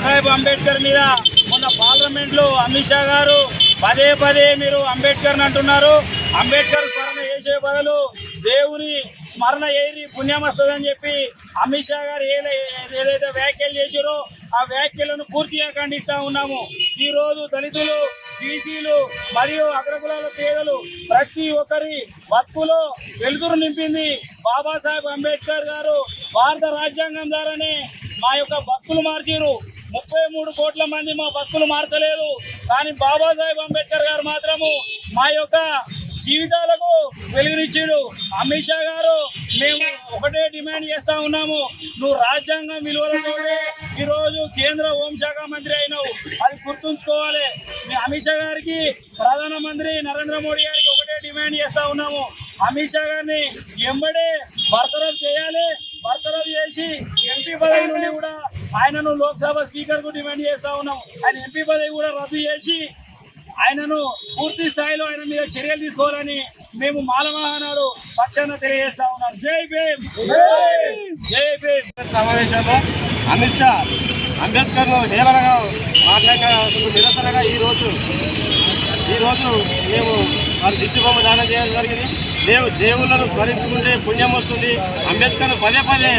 బాబాసాహెబ్ అంబేద్కర్ మీద మొన్న పార్లమెంట్లో అమిత్ షా గారు పదే పదే మీరు అంబేద్కర్ అంటున్నారు. అంబేద్కర్ స్మరణ చేసే బదులు దేవుని స్మరణ ఏరి పుణ్యం వస్తుందని చెప్పి అమిత్ షా గారు ఏదైతే వ్యాఖ్యలు చేశారో ఆ వ్యాఖ్యలను పూర్తిగా ఖండిస్తూ ఉన్నాము. ఈరోజు దళితులు బీసీలు మరియు అగ్రకులాల పేదలు ప్రతి ఒక్కరి బతుకులో వెలుగురు నింపింది బాబాసాహెబ్ అంబేద్కర్ గారు. భారత రాజ్యాంగం ద్వారానే మా యొక్క భక్తులు మార్చారు ముప్పై మూడు కోట్ల మంది మా భక్తులు మార్చలేదు. కానీ బాబాసాహెబ్ అంబేద్కర్ గారు మాత్రము మా యొక్క జీవితాలకు వెలుగునిచ్చాడు అమిత్ షా గారు మేము ఒకటే డిమాండ్ చేస్తా ఉన్నాము. నువ్వు రాజ్యాంగం విలువలతోనే ఈరోజు కేంద్ర హోంశాఖ మంత్రి అయినావు. అది గుర్తుంచుకోవాలి. మీ అమిత్ షా గారికి ప్రధానమంత్రి నరేంద్ర మోడీ గారికి ఒకటే డిమాండ్ చేస్తా ఉన్నాము. అమిత్ షా గారిని ఎంబడే బర్తరఫ్ చేయాలి. బర్తరఫ్ చేసి ఎంపీ పదవి నుండి కూడా ఆయనను లోక్సభ స్పీకర్కు డిమాండ్ చేస్తా ఉన్నాం. ఆయన ఎంపీ పదవి కూడా రద్దు చేసి ఆయనను పూర్తి స్థాయిలో ఆయన మీద చర్యలు తీసుకోవాలని మేము మాలమహానాడు పక్షాన తెలియజేస్తా ఉన్నాం. జై భీమ్! జై భీమ్! సమావేశంలో అమిత్ షా అంబేద్కర్ను హేళనగా మాట్లాడిన నిరసనగా ఈరోజు ఈరోజు మేము వారి దిష్టి బొమ్మ దానం చేయడం జరిగింది. దేవు దేవుళ్ళను స్మరించుకుంటే పుణ్యం వస్తుంది. అంబేద్కర్ను పదే పదే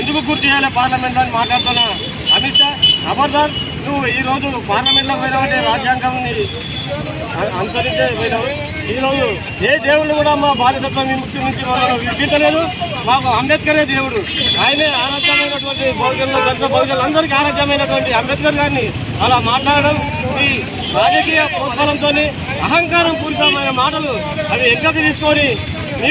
ఎందుకు గుర్తు చేయాలి పార్లమెంట్లో అని మాట్లాడుతున్నా? అమిత్ షా ఖబర్దార్ నువ్వు ఈరోజు పార్లమెంట్లో పోయినావంటే రాజ్యాంగం అనుసరించే పోయినావు. ఈరోజు ఏ దేవుళ్ళు కూడా మా బానిసత్వం విముక్తి నుంచి మనల్ని విడిపించలేదు మాకు అంబేద్కరే దేవుడు. ఆయనే ఆరాధ్యమైనటువంటి బహుజనులు దళిత బహుజనులు అందరికీ ఆరాధ్యమైనటువంటి అంబేద్కర్ గారిని అలా మాట్లాడడం రాజకీయ ప్రోత్సాహంతో అహంకారం పూరితమైన మాటలు అవి ఎంకకు తీసుకొని మీ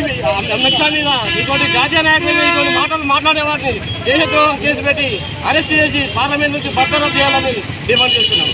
అమిత్ షా మీద ఇటువంటి జాతీయ నాయకులు మీద మాటలు మాట్లాడే వారిని దేశద్రోహం కేసు పెట్టి అరెస్ట్ చేసి పార్లమెంట్ నుంచి బర్తరఫ్ చేయాలని డిమాండ్ చేస్తున్నాం.